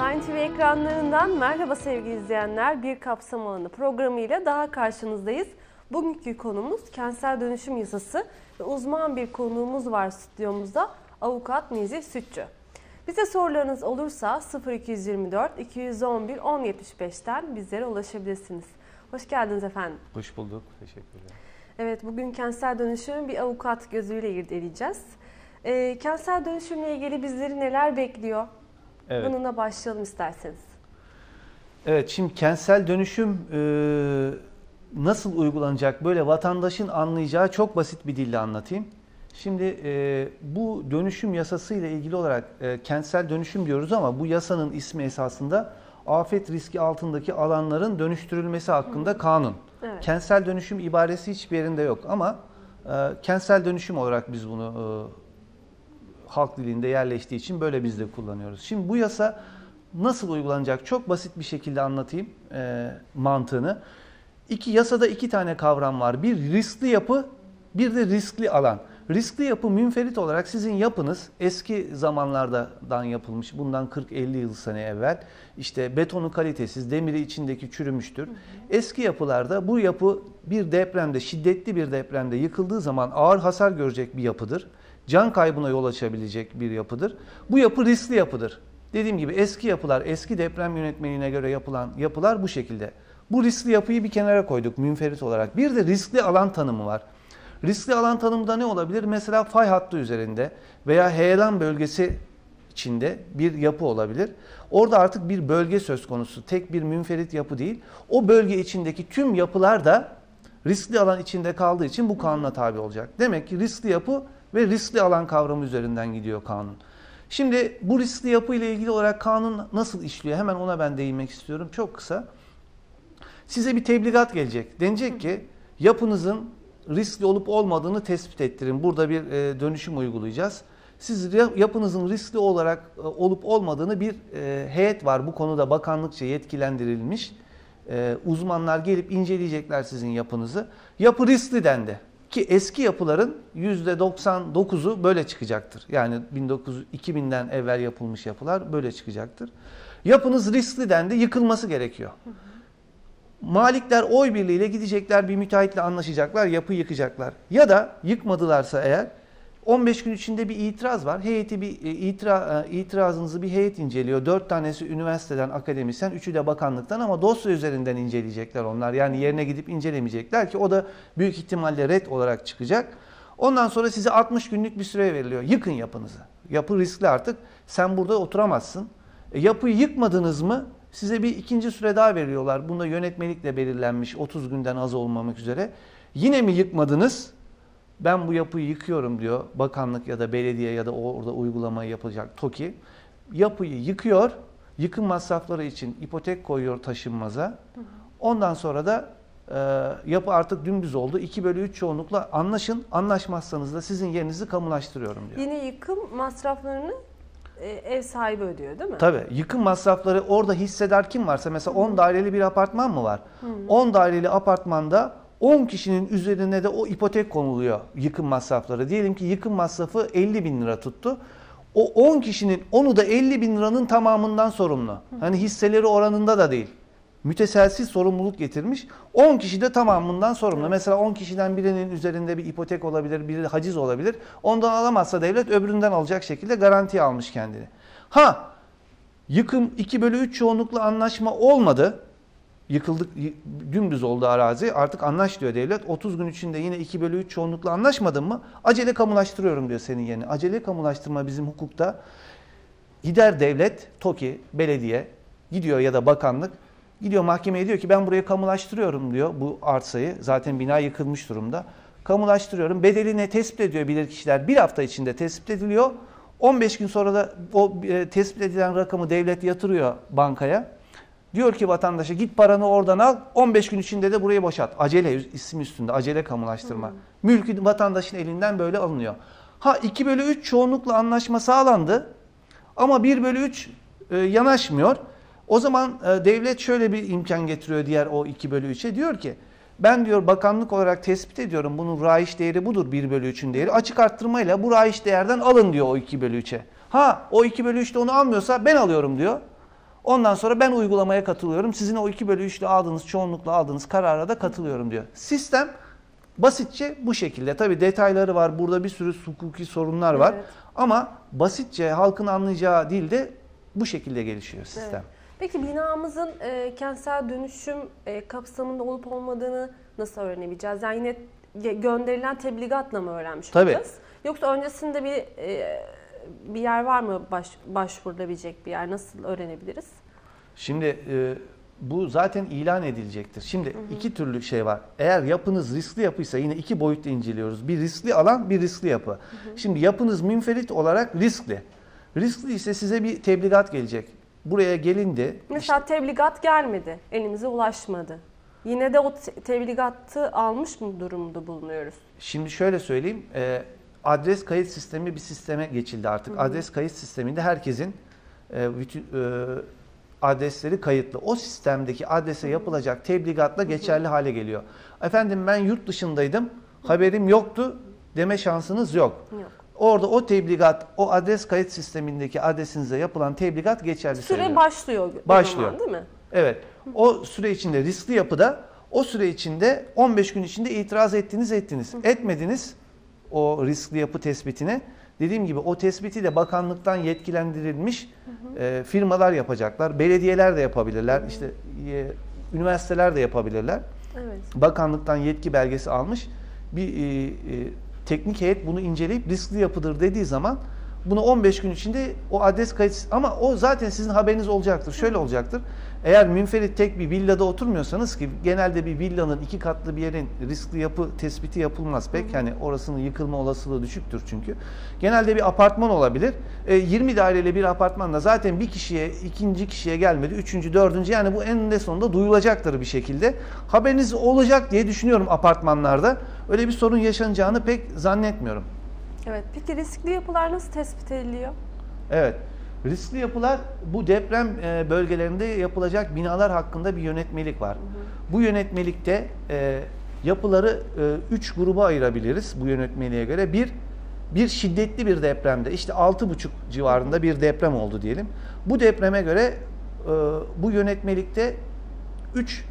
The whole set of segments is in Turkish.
TV ekranlarından merhaba sevgili izleyenler. Bir kapsam alanı programıyla daha karşınızdayız. Bugünkü konumuz kentsel dönüşüm yasası ve uzman bir konuğumuz var stüdyomuzda avukat Nizi Sütçü. Bize sorularınız olursa 0224 211 1075'ten bizlere ulaşabilirsiniz. Hoş geldiniz efendim. Hoş bulduk. Teşekkür ederim. Evet bugün kentsel dönüşümü bir avukat gözüyle irdeleyeceğiz. E, kentsel dönüşümle ilgili bizleri neler bekliyor? Evet. Bununla başlayalım isterseniz. Evet şimdi kentsel dönüşüm e, nasıl uygulanacak böyle vatandaşın anlayacağı çok basit bir dille anlatayım. Şimdi e, bu dönüşüm yasası ile ilgili olarak e, kentsel dönüşüm diyoruz ama bu yasanın ismi esasında afet riski altındaki alanların dönüştürülmesi hakkında kanun. Evet. Kentsel dönüşüm ibaresi hiçbir yerinde yok ama e, kentsel dönüşüm olarak biz bunu e, halk dilinde yerleştiği için böyle biz de kullanıyoruz. Şimdi bu yasa nasıl uygulanacak? Çok basit bir şekilde anlatayım e, mantığını. İki yasada iki tane kavram var. Bir riskli yapı, bir de riskli alan. Riskli yapı münferit olarak sizin yapınız eski zamanlardan yapılmış, bundan 40-50 yıl sene evvel. işte betonu kalitesiz, demiri içindeki çürümüştür. Eski yapılarda bu yapı bir depremde, şiddetli bir depremde yıkıldığı zaman ağır hasar görecek bir yapıdır. Can kaybına yol açabilecek bir yapıdır. Bu yapı riskli yapıdır. Dediğim gibi eski yapılar, eski deprem yönetmeliğine göre yapılan yapılar bu şekilde. Bu riskli yapıyı bir kenara koyduk münferit olarak. Bir de riskli alan tanımı var. Riskli alan tanımında ne olabilir? Mesela fay hattı üzerinde veya heyelan bölgesi içinde bir yapı olabilir. Orada artık bir bölge söz konusu. Tek bir münferit yapı değil. O bölge içindeki tüm yapılar da riskli alan içinde kaldığı için bu kanuna tabi olacak. Demek ki riskli yapı ve riskli alan kavramı üzerinden gidiyor kanun. Şimdi bu riskli yapı ile ilgili olarak kanun nasıl işliyor? Hemen ona ben değinmek istiyorum. Çok kısa. Size bir tebligat gelecek. Denecek ki yapınızın riskli olup olmadığını tespit ettirin. Burada bir e, dönüşüm uygulayacağız. Siz yapınızın riskli olarak e, olup olmadığını bir e, heyet var. Bu konuda bakanlıkça yetkilendirilmiş. Uzmanlar gelip inceleyecekler sizin yapınızı. Yapı riskli dendi. Ki eski yapıların %99'u böyle çıkacaktır. Yani 1900, 2000'den evvel yapılmış yapılar böyle çıkacaktır. Yapınız riskli dendi, yıkılması gerekiyor. Malikler oy birliğiyle gidecekler bir müteahhitle anlaşacaklar, yapı yıkacaklar. Ya da yıkmadılarsa eğer 15 gün içinde bir itiraz var. Heyeti bir e, itira, e, itirazınızı bir heyet inceliyor. 4 tanesi üniversiteden, akademisyen, üçü de bakanlıktan ama dosya üzerinden inceleyecekler onlar. Yani yerine gidip incelemeyecekler ki o da büyük ihtimalle red olarak çıkacak. Ondan sonra size 60 günlük bir süre veriliyor. Yıkın yapınızı. Yapı riskli artık. Sen burada oturamazsın. E, yapıyı yıkmadınız mı size bir ikinci süre daha veriyorlar. Bunda yönetmelikle belirlenmiş 30 günden az olmamak üzere. Yine mi yıkmadınız? Ben bu yapıyı yıkıyorum diyor bakanlık ya da belediye ya da orada uygulamayı yapacak TOKİ. Yapıyı yıkıyor, yıkım masrafları için ipotek koyuyor taşınmaza. Ondan sonra da e, yapı artık dümdüz oldu. 2 bölü 3 çoğunlukla anlaşın. Anlaşmazsanız da sizin yerinizi kamulaştırıyorum diyor. Yine yıkım masraflarını e, ev sahibi ödüyor değil mi? Tabii. Yıkım masrafları orada hissedar kim varsa mesela 10 daireli bir apartman mı var? 10 daireli apartmanda 10 kişinin üzerine de o ipotek konuluyor yıkım masrafları. Diyelim ki yıkım masrafı 50 bin lira tuttu. O 10 kişinin onu da 50 bin liranın tamamından sorumlu. Hani hisseleri oranında da değil. Müteselsiz sorumluluk getirmiş. 10 kişi de tamamından sorumlu. Mesela 10 kişiden birinin üzerinde bir ipotek olabilir, biri haciz olabilir. Ondan alamazsa devlet öbüründen alacak şekilde garanti almış kendini. Ha yıkım 2 bölü 3 çoğunlukla anlaşma olmadı yıkıldık, dümdüz oldu arazi. Artık anlaş diyor devlet. 30 gün içinde yine 2 bölü 3 çoğunlukla anlaşmadın mı? Acele kamulaştırıyorum diyor senin yerine. Acele kamulaştırma bizim hukukta gider devlet, TOKİ, belediye gidiyor ya da bakanlık gidiyor mahkemeye diyor ki ben burayı kamulaştırıyorum diyor bu arsayı. Zaten bina yıkılmış durumda. Kamulaştırıyorum. Bedelini tespit ediyor bilirkişiler. Bir hafta içinde tespit ediliyor. 15 gün sonra da o e, tespit edilen rakamı devlet yatırıyor bankaya. Diyor ki vatandaşa git paranı oradan al 15 gün içinde de burayı boşalt. Acele isim üstünde acele kamulaştırma. Hmm. Mülkü vatandaşın elinden böyle alınıyor. Ha 2 bölü 3 çoğunlukla anlaşma sağlandı ama 1 bölü 3 e, yanaşmıyor. O zaman e, devlet şöyle bir imkan getiriyor diğer o 2 bölü 3'e. Diyor ki ben diyor bakanlık olarak tespit ediyorum bunun raiş değeri budur 1 bölü 3'ün değeri. Açık arttırmayla bu raiş değerden alın diyor o 2 bölü 3'e. Ha o 2 bölü 3'te onu almıyorsa ben alıyorum diyor. Ondan sonra ben uygulamaya katılıyorum. Sizin o 2 bölü 3'lü aldığınız, çoğunlukla aldığınız karara da katılıyorum diyor. Sistem basitçe bu şekilde. Tabii detayları var. Burada bir sürü hukuki sorunlar var. Evet. Ama basitçe halkın anlayacağı dilde bu şekilde gelişiyor sistem. Evet. Peki binamızın e, kentsel dönüşüm e, kapsamında olup olmadığını nasıl öğrenebileceğiz? Yani yine gönderilen tebligatla mı öğrenmiş Tabii. olacağız? Yoksa öncesinde bir e, bir yer var mı baş, başvurulabilecek bir yer? Nasıl öğrenebiliriz? Şimdi e, bu zaten ilan edilecektir. Şimdi iki türlü şey var. Eğer yapınız riskli yapıysa yine iki boyutta inceliyoruz. Bir riskli alan, bir riskli yapı. Şimdi yapınız münferit olarak riskli. Riskli ise size bir tebligat gelecek. Buraya gelindi. Mesela tebligat gelmedi, elimize ulaşmadı. Yine de o te- tebligatı almış mı durumda bulunuyoruz? Şimdi şöyle söyleyeyim. e, adres kayıt sistemi bir sisteme geçildi artık. Adres kayıt sisteminde herkesin e, bütün e, adresleri kayıtlı. O sistemdeki adrese yapılacak tebligatla geçerli hale geliyor. Efendim ben yurt dışındaydım, haberim yoktu deme şansınız yok. Yok. Orada o tebligat, o adres kayıt sistemindeki adresinize yapılan tebligat geçerli Süre sayılıyor. başlıyor Başlıyor. zaman değil mi? Evet. O süre içinde riskli yapıda o süre içinde 15 gün içinde itiraz ettiniz ettiniz. Etmediniz o riskli yapı tespitine. Dediğim gibi o tespiti de bakanlıktan yetkilendirilmiş e, firmalar yapacaklar. Belediyeler de yapabilirler. İşte e, üniversiteler de yapabilirler. Evet. Bakanlıktan yetki belgesi almış bir e, e, teknik heyet bunu inceleyip riskli yapıdır dediği zaman bunu 15 gün içinde o adres kayıt ama o zaten sizin haberiniz olacaktır. Şöyle olacaktır. Eğer münferit tek bir villada oturmuyorsanız ki genelde bir villanın iki katlı bir yerin riskli yapı tespiti yapılmaz pek. Yani orasının yıkılma olasılığı düşüktür çünkü. Genelde bir apartman olabilir. E, 20 daireli bir apartmanda zaten bir kişiye, ikinci kişiye gelmedi. Üçüncü, dördüncü yani bu eninde sonunda duyulacaktır bir şekilde. Haberiniz olacak diye düşünüyorum apartmanlarda. Öyle bir sorun yaşanacağını pek zannetmiyorum. Evet. Peki riskli yapılar nasıl tespit ediliyor? Evet. Riskli yapılar bu deprem e, bölgelerinde yapılacak binalar hakkında bir yönetmelik var. Bu yönetmelikte e, yapıları 3 gruba ayırabiliriz bu yönetmeliğe göre. Bir, bir şiddetli bir depremde işte 6,5 civarında bir deprem oldu diyelim. Bu depreme göre e, bu yönetmelikte 3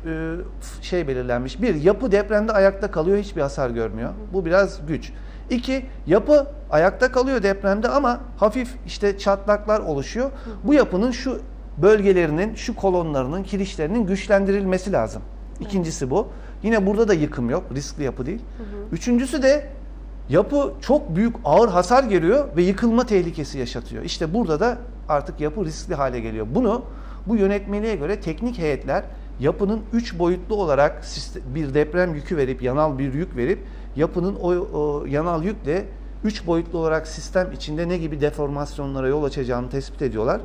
şey belirlenmiş. Bir, yapı depremde ayakta kalıyor, hiçbir hasar görmüyor. Bu biraz güç. İki, yapı ayakta kalıyor depremde ama hafif işte çatlaklar oluşuyor. Bu yapının şu bölgelerinin, şu kolonlarının, kirişlerinin güçlendirilmesi lazım. İkincisi bu. Yine burada da yıkım yok, riskli yapı değil. Üçüncüsü de yapı çok büyük ağır hasar görüyor ve yıkılma tehlikesi yaşatıyor. İşte burada da artık yapı riskli hale geliyor. Bunu bu yönetmeliğe göre teknik heyetler yapının üç boyutlu olarak bir deprem yükü verip, yanal bir yük verip yapının o, o yanal yükle üç boyutlu olarak sistem içinde ne gibi deformasyonlara yol açacağını tespit ediyorlar.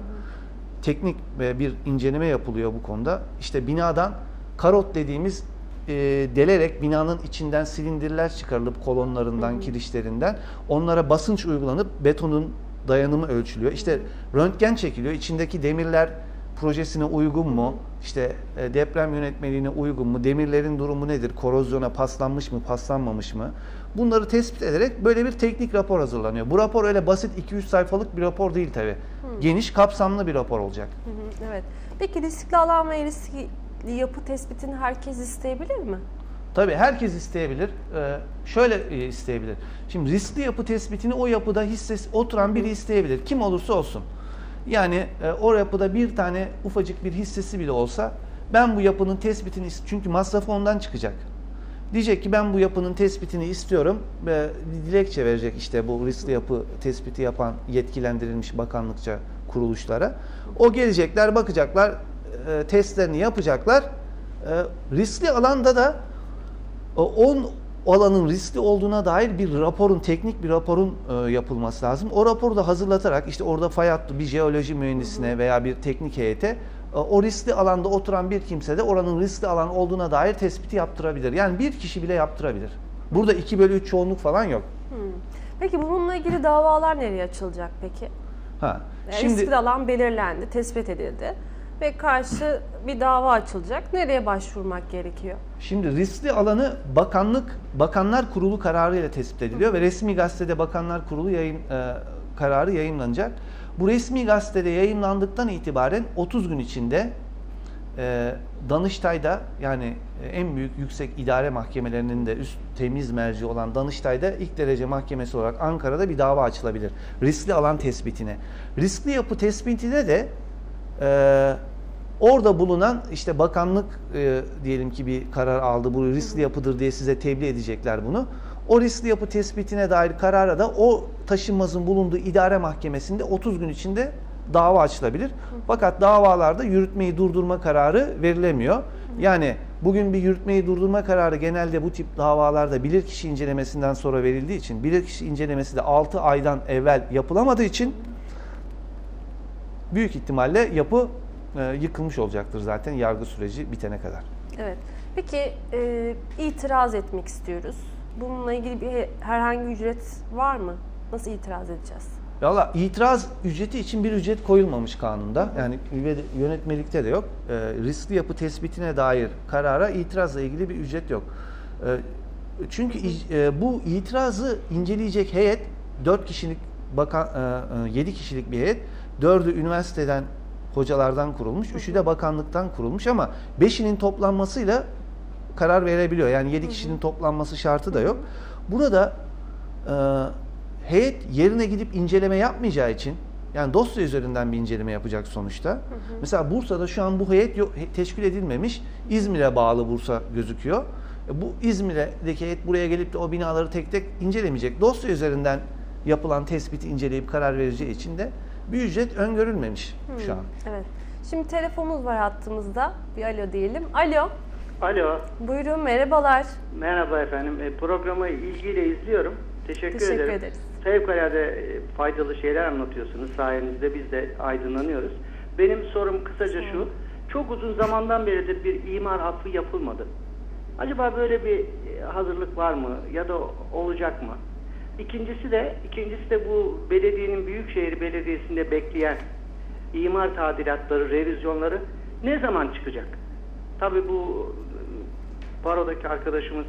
Teknik ve bir inceleme yapılıyor bu konuda. İşte binadan karot dediğimiz e, delerek binanın içinden silindirler çıkarılıp kolonlarından, kirişlerinden onlara basınç uygulanıp betonun dayanımı ölçülüyor. İşte röntgen çekiliyor. İçindeki demirler projesine uygun mu? İşte e, deprem yönetmeliğine uygun mu? Demirlerin durumu nedir? Korozyona paslanmış mı, paslanmamış mı? Bunları tespit ederek böyle bir teknik rapor hazırlanıyor. Bu rapor öyle basit 2-3 sayfalık bir rapor değil tabii. Geniş, kapsamlı bir rapor olacak. Hı hı, Evet. Peki riskli alan ve riskli yapı tespitini herkes isteyebilir mi? Tabii herkes isteyebilir. Ee, şöyle e, isteyebilir. Şimdi riskli yapı tespitini o yapıda hissesi oturan biri isteyebilir. Kim olursa olsun. Yani e, o yapıda bir tane ufacık bir hissesi bile olsa ben bu yapının tespitini çünkü masrafı ondan çıkacak. Diyecek ki ben bu yapının tespitini istiyorum ve dilekçe verecek işte bu riskli yapı tespiti yapan yetkilendirilmiş bakanlıkça kuruluşlara. O gelecekler bakacaklar e, testlerini yapacaklar. E, riskli alanda da e, 10 olanın riskli olduğuna dair bir raporun, teknik bir raporun e, yapılması lazım. O raporu da hazırlatarak işte orada fay hattı bir jeoloji mühendisine veya bir teknik heyete e, o riskli alanda oturan bir kimse de oranın riskli alan olduğuna dair tespiti yaptırabilir. Yani bir kişi bile yaptırabilir. Burada 2 bölü 3 çoğunluk falan yok. Peki bununla ilgili davalar nereye açılacak peki? Ha. E, şimdi, riskli alan belirlendi, tespit edildi ve karşı bir dava açılacak. Nereye başvurmak gerekiyor? Şimdi riskli alanı bakanlık bakanlar kurulu kararı ile tespit ediliyor ve resmi gazetede bakanlar kurulu yayın e, kararı yayınlanacak. Bu resmi gazetede yayınlandıktan itibaren 30 gün içinde e, Danıştay'da yani e, en büyük yüksek idare mahkemelerinin de üst temiz merci olan Danıştay'da ilk derece mahkemesi olarak Ankara'da bir dava açılabilir. Riskli alan tespitine. Riskli yapı tespitine de e, orada bulunan işte bakanlık e, diyelim ki bir karar aldı bu riskli yapıdır diye size tebliğ edecekler bunu. O riskli yapı tespitine dair karara da o taşınmazın bulunduğu idare mahkemesinde 30 gün içinde dava açılabilir. Fakat davalarda yürütmeyi durdurma kararı verilemiyor. Yani bugün bir yürütmeyi durdurma kararı genelde bu tip davalarda bilirkişi incelemesinden sonra verildiği için bilirkişi incelemesi de 6 aydan evvel yapılamadığı için büyük ihtimalle yapı e, yıkılmış olacaktır zaten yargı süreci bitene kadar. Evet. Peki e, itiraz etmek istiyoruz. Bununla ilgili bir herhangi ücret var mı? Nasıl itiraz edeceğiz? Valla itiraz ücreti için bir ücret koyulmamış kanunda. Yani yönetmelikte de yok. E, riskli yapı tespitine dair karara itirazla ilgili bir ücret yok. E, çünkü e, bu itirazı inceleyecek heyet 4 kişilik bakan e, 7 e, kişilik bir heyet. 4'ü üniversiteden hocalardan kurulmuş, 3'ü de bakanlıktan kurulmuş ama 5'inin toplanmasıyla karar verebiliyor. Yani 7 kişinin toplanması şartı da yok. Burada e, heyet yerine gidip inceleme yapmayacağı için yani dosya üzerinden bir inceleme yapacak sonuçta. Hı hı. Mesela Bursa'da şu an bu heyet yok, teşkil edilmemiş. İzmir'e bağlı Bursa gözüküyor. E bu İzmir'deki heyet buraya gelip de o binaları tek tek incelemeyecek. Dosya üzerinden yapılan tespiti inceleyip karar vereceği için de bir ücret öngörülmemiş hı. şu an. Evet. Şimdi telefonumuz var hattımızda. Bir alo diyelim. Alo. Alo. Buyurun merhabalar. Merhaba efendim. E, programı ilgiyle izliyorum. Teşekkür, Teşekkür ederim. ederiz. Fevkalade e, faydalı şeyler anlatıyorsunuz. Sayenizde biz de aydınlanıyoruz. Benim sorum kısaca şu. Çok uzun zamandan beridir bir imar affı yapılmadı. Acaba böyle bir e, hazırlık var mı ya da olacak mı? İkincisi de ikincisi de bu belediyenin Büyükşehir Belediyesi'nde bekleyen imar tadilatları, revizyonları ne zaman çıkacak? Tabii bu barodaki arkadaşımız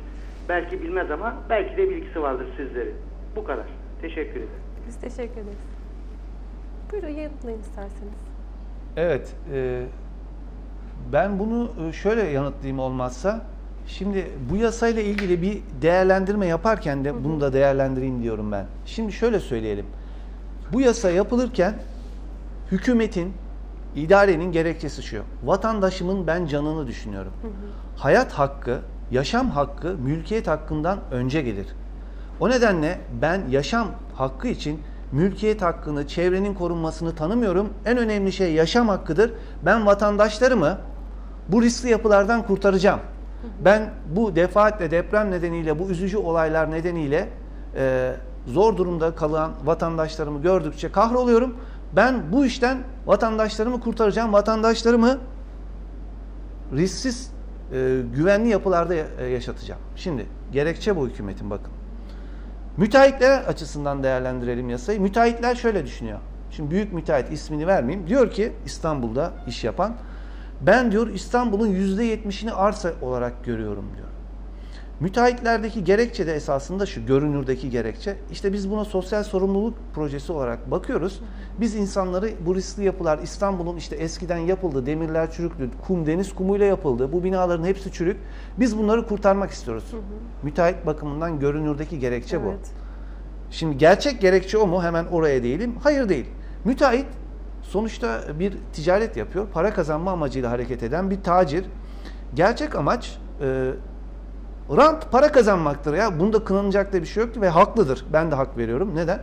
belki bilmez ama belki de bilgisi vardır sizlerin. Bu kadar. Teşekkür ederim. Biz teşekkür ederiz. Buyurun yanıtlayın isterseniz. Evet. E, ben bunu e, şöyle yanıtlayayım olmazsa. Şimdi bu yasayla ilgili bir değerlendirme yaparken de bunu da değerlendireyim diyorum ben. Şimdi şöyle söyleyelim. Bu yasa yapılırken hükümetin, idarenin gerekçesi şu. Vatandaşımın ben canını düşünüyorum. Hı hı. Hayat hakkı, yaşam hakkı mülkiyet hakkından önce gelir. O nedenle ben yaşam hakkı için mülkiyet hakkını, çevrenin korunmasını tanımıyorum. En önemli şey yaşam hakkıdır. Ben vatandaşlarımı bu riskli yapılardan kurtaracağım. Ben bu defaatle deprem nedeniyle, bu üzücü olaylar nedeniyle e, zor durumda kalan vatandaşlarımı gördükçe kahroluyorum. Ben bu işten vatandaşlarımı kurtaracağım. Vatandaşlarımı risksiz, e, güvenli yapılarda e, yaşatacağım. Şimdi gerekçe bu hükümetin bakın. Müteahhitler açısından değerlendirelim yasayı. Müteahhitler şöyle düşünüyor. Şimdi büyük müteahhit ismini vermeyeyim. Diyor ki İstanbul'da iş yapan ben diyor İstanbul'un %70'ini arsa olarak görüyorum diyor. Müteahhitlerdeki gerekçe de esasında şu görünürdeki gerekçe. İşte biz buna sosyal sorumluluk projesi olarak bakıyoruz. Biz insanları bu riskli yapılar İstanbul'un işte eskiden yapıldı, demirler çürüklü, kum deniz kumuyla yapıldı. Bu binaların hepsi çürük. Biz bunları kurtarmak istiyoruz. Hı hı. Müteahhit bakımından görünürdeki gerekçe evet. bu. Şimdi gerçek gerekçe o mu? Hemen oraya değilim. Hayır değil. Müteahhit sonuçta bir ticaret yapıyor. Para kazanma amacıyla hareket eden bir tacir. Gerçek amaç e, Rant para kazanmaktır ya. Bunda kınanacak da bir şey yoktu ve haklıdır. Ben de hak veriyorum. Neden?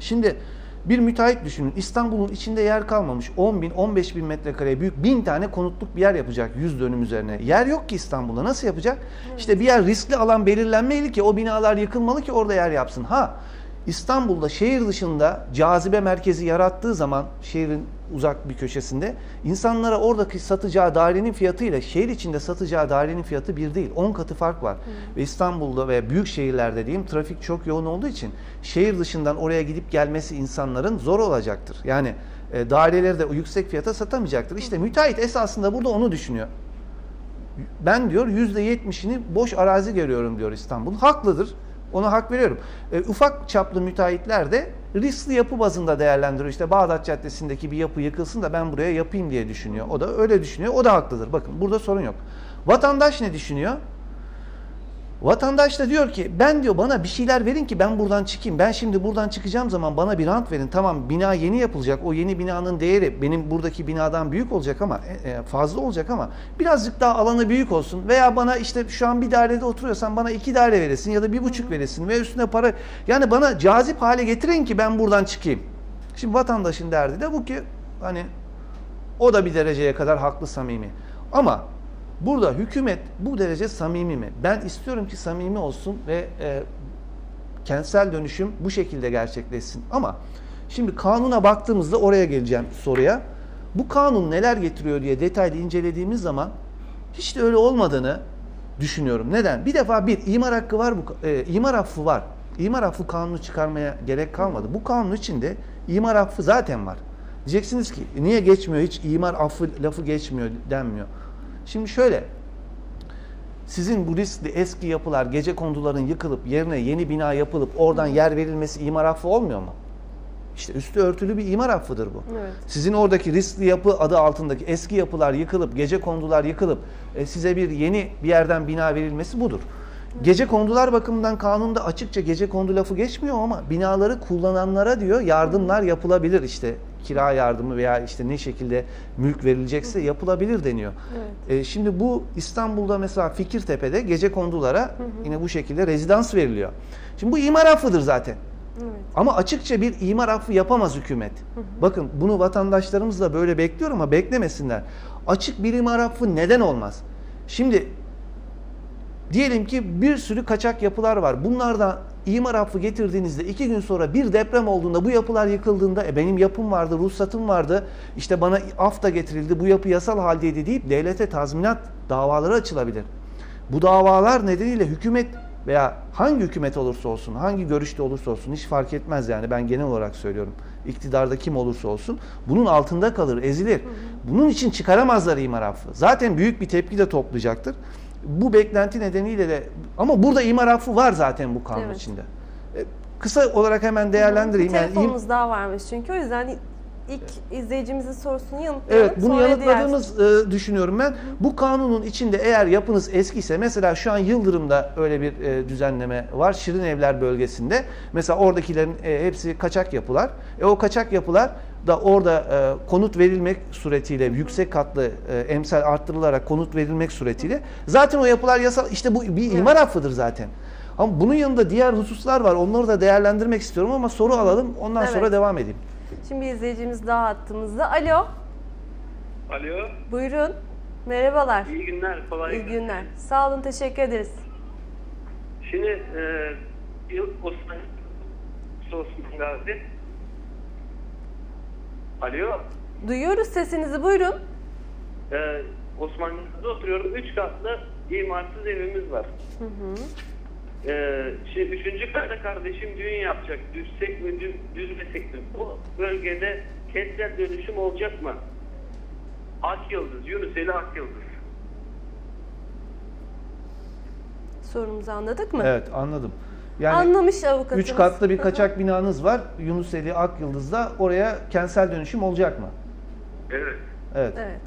Şimdi bir müteahhit düşünün. İstanbul'un içinde yer kalmamış. 10 bin, 15 bin metrekareye büyük bin tane konutluk bir yer yapacak 100 dönüm üzerine. Yer yok ki İstanbul'da. Nasıl yapacak? Evet. İşte bir yer riskli alan belirlenmeli ki o binalar yıkılmalı ki orada yer yapsın. Ha İstanbul'da şehir dışında cazibe merkezi yarattığı zaman şehrin uzak bir köşesinde insanlara oradaki satacağı dairenin fiyatı ile şehir içinde satacağı dairenin fiyatı bir değil. 10 katı fark var. Hı. Ve İstanbul'da ve büyük şehirlerde diyeyim trafik çok yoğun olduğu için şehir dışından oraya gidip gelmesi insanların zor olacaktır. Yani e, daireleri de yüksek fiyata satamayacaktır. İşte müteahhit esasında burada onu düşünüyor. Ben diyor %70'ini boş arazi görüyorum diyor İstanbul. Haklıdır. Ona hak veriyorum. E, ufak çaplı müteahhitler de riskli yapı bazında değerlendiriyor. İşte Bağdat Caddesi'ndeki bir yapı yıkılsın da ben buraya yapayım diye düşünüyor. O da öyle düşünüyor. O da haklıdır. Bakın burada sorun yok. Vatandaş ne düşünüyor? Vatandaş da diyor ki ben diyor bana bir şeyler verin ki ben buradan çıkayım. Ben şimdi buradan çıkacağım zaman bana bir rant verin. Tamam bina yeni yapılacak. O yeni binanın değeri benim buradaki binadan büyük olacak ama e, e, fazla olacak ama birazcık daha alanı büyük olsun. Veya bana işte şu an bir dairede oturuyorsan bana iki daire veresin ya da bir buçuk veresin ve üstüne para yani bana cazip hale getirin ki ben buradan çıkayım. Şimdi vatandaşın derdi de bu ki hani o da bir dereceye kadar haklı samimi. Ama burada hükümet bu derece samimi mi? Ben istiyorum ki samimi olsun ve e, kentsel dönüşüm bu şekilde gerçekleşsin. Ama şimdi kanuna baktığımızda oraya geleceğim soruya. Bu kanun neler getiriyor diye detaylı incelediğimiz zaman hiç de öyle olmadığını düşünüyorum. Neden? Bir defa bir imar hakkı var, bu e, imar affı var. İmar affı kanunu çıkarmaya gerek kalmadı. Bu kanun içinde imar affı zaten var. Diyeceksiniz ki niye geçmiyor hiç imar affı lafı geçmiyor denmiyor. Şimdi şöyle sizin bu riskli eski yapılar gece konduların yıkılıp yerine yeni bina yapılıp oradan yer verilmesi imar affı olmuyor mu? İşte üstü örtülü bir imar affıdır bu. Evet. Sizin oradaki riskli yapı adı altındaki eski yapılar yıkılıp, gece kondular yıkılıp e, size bir yeni bir yerden bina verilmesi budur. Gece kondular bakımından kanunda açıkça gece kondu lafı geçmiyor ama binaları kullananlara diyor yardımlar yapılabilir işte kira yardımı veya işte ne şekilde mülk verilecekse yapılabilir deniyor. Evet. E, şimdi bu İstanbul'da mesela Fikirtepe'de gece kondulara yine bu şekilde rezidans veriliyor. Şimdi bu imar affıdır zaten. Evet. Ama açıkça bir imar affı yapamaz hükümet. Bakın bunu vatandaşlarımız da böyle bekliyor ama beklemesinler. Açık bir imar affı neden olmaz? Şimdi diyelim ki bir sürü kaçak yapılar var. Bunlardan imar affı getirdiğinizde iki gün sonra bir deprem olduğunda bu yapılar yıkıldığında e benim yapım vardı, ruhsatım vardı. işte bana af da getirildi, bu yapı yasal haldeydi deyip devlete tazminat davaları açılabilir. Bu davalar nedeniyle hükümet veya hangi hükümet olursa olsun, hangi görüşte olursa olsun hiç fark etmez yani ben genel olarak söylüyorum. İktidarda kim olursa olsun bunun altında kalır, ezilir. Bunun için çıkaramazlar imar affı. Zaten büyük bir tepki de toplayacaktır. Bu beklenti nedeniyle de ama burada imar affı var zaten bu kanun Evet. içinde. E, Kısa olarak hemen değerlendireyim. Bir Yani im- telefonumuz daha varmış çünkü o yüzden ilk izleyicimizin sorusunu yanıtlayalım. Evet bunu yanıtladığımız e, düşünüyorum ben. Bu kanunun içinde eğer yapınız eskiyse mesela şu an Yıldırım'da öyle bir e, düzenleme var. Şirin Evler bölgesinde. Mesela oradakilerin e, hepsi kaçak yapılar. E, o kaçak yapılar da orada e, konut verilmek suretiyle yüksek katlı e, emsal arttırılarak konut verilmek suretiyle zaten o yapılar yasal işte bu bir imar affıdır zaten. Ama bunun yanında diğer hususlar var. Onları da değerlendirmek istiyorum ama soru alalım. Ondan Evet. sonra devam edeyim. Şimdi bir izleyicimiz daha hattımızda. Alo, Alo, buyurun. Merhabalar. iyi günler, kolay İyi gelsin. günler. Sağ olun, teşekkür ederiz. Şimdi e, yıl Osman Osman Gazi. Alo, Duyuyoruz sesinizi, buyurun. e, Osman Gazi'de oturuyorum. Üç katlı imarsız evimiz var. E, şimdi üçüncü katta kardeşim düğün yapacak. Düzsek mi, düz, düzmesek mi? Bu bölgede kentsel dönüşüm olacak mı? Ak Yıldız, Yunuseli Ak Yıldız. Sorumuzu anladık mı? Evet anladım. Yani Anlamış avukatımız. Üç katlı bir kaçak binanız var. Yunuseli Akyıldız'da. Oraya kentsel dönüşüm olacak mı? Evet. Evet. Evet.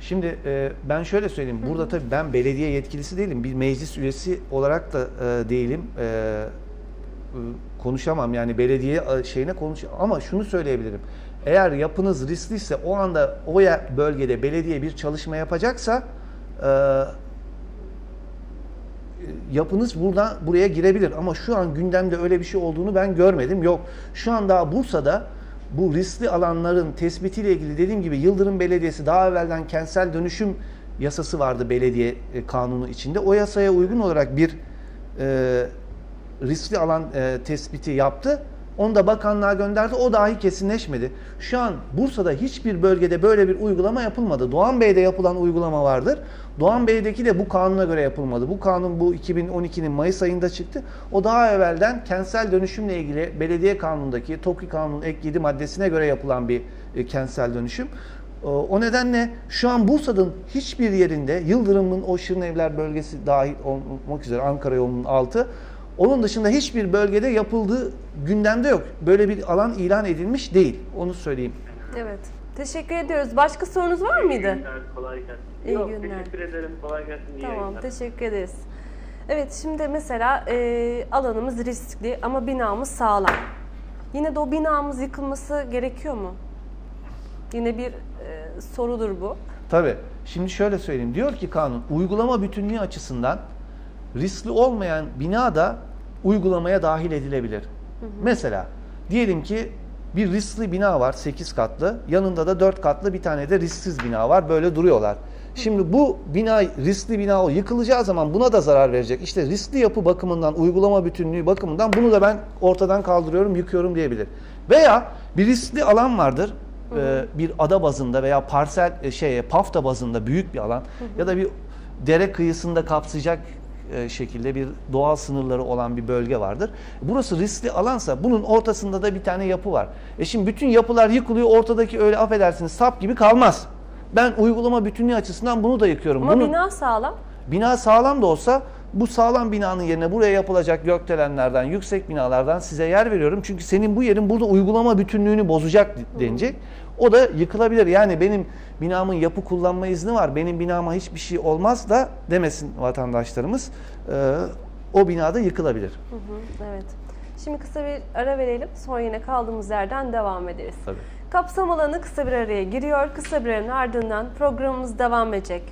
Şimdi e, ben şöyle söyleyeyim. Burada tabii ben belediye yetkilisi değilim. Bir meclis üyesi olarak da e, değilim. E, e, konuşamam yani belediye e, şeyine konuş ama şunu söyleyebilirim. Eğer yapınız riskliyse o anda o bölgede belediye bir çalışma yapacaksa e, yapınız buradan buraya girebilir ama şu an gündemde öyle bir şey olduğunu ben görmedim. Yok. Şu an daha Bursa'da bu riskli alanların tespitiyle ilgili dediğim gibi Yıldırım Belediyesi daha evvelden kentsel dönüşüm yasası vardı belediye e, kanunu içinde. O yasaya uygun olarak bir e, riskli alan e, tespiti yaptı. Onu da bakanlığa gönderdi. O dahi kesinleşmedi. Şu an Bursa'da hiçbir bölgede böyle bir uygulama yapılmadı. Doğan Bey'de yapılan uygulama vardır. Doğan Bey'deki de bu kanuna göre yapılmadı. Bu kanun bu 2012'nin Mayıs ayında çıktı. O daha evvelden kentsel dönüşümle ilgili belediye kanunundaki TOKİ kanunun ek 7 maddesine göre yapılan bir e, kentsel dönüşüm. O- O nedenle şu an Bursa'nın hiçbir yerinde Yıldırım'ın o Şirin Evler bölgesi dahil olmak üzere Ankara yolunun altı Onun dışında hiçbir bölgede yapıldığı gündemde yok. Böyle bir alan ilan edilmiş değil. Onu söyleyeyim. Evet. Teşekkür ediyoruz. Başka sorunuz var İyi mıydı? günler, kolay gelsin. İyi Yok, günler. teşekkür ederim. Kolay gelsin. iyi Tamam, yayınlar. teşekkür ederiz. Evet, şimdi mesela e, alanımız riskli ama binamız sağlam. Yine de o binamız yıkılması gerekiyor mu? Yine bir e, sorudur bu. Tabii. Şimdi şöyle söyleyeyim. Diyor ki kanun uygulama bütünlüğü açısından riskli olmayan bina da uygulamaya dahil edilebilir. Mesela diyelim ki bir riskli bina var 8 katlı. Yanında da 4 katlı bir tane de risksiz bina var. Böyle duruyorlar. Şimdi bu bina riskli bina o yıkılacağı zaman buna da zarar verecek. İşte riskli yapı bakımından, uygulama bütünlüğü bakımından bunu da ben ortadan kaldırıyorum, yıkıyorum diyebilir. Veya bir riskli alan vardır. Ee, bir ada bazında veya parsel e, şeye pafta bazında büyük bir alan ya da bir dere kıyısında kapsayacak şekilde bir doğal sınırları olan bir bölge vardır. Burası riskli alansa bunun ortasında da bir tane yapı var. E şimdi bütün yapılar yıkılıyor ortadaki öyle affedersiniz sap gibi kalmaz. Ben uygulama bütünlüğü açısından bunu da yıkıyorum. Ama Bunu- bina sağlam. Bina sağlam da olsa bu sağlam binanın yerine buraya yapılacak gökdelenlerden, yüksek binalardan size yer veriyorum. Çünkü senin bu yerin burada uygulama bütünlüğünü bozacak denecek. O da yıkılabilir. Yani benim binamın yapı kullanma izni var. Benim binama hiçbir şey olmaz da demesin vatandaşlarımız. Ee, o binada yıkılabilir. Hı hı, evet. Şimdi kısa bir ara verelim. Sonra yine kaldığımız yerden devam ederiz. Tabii. Kapsam alanı kısa bir araya giriyor. Kısa bir aranın ardından programımız devam edecek.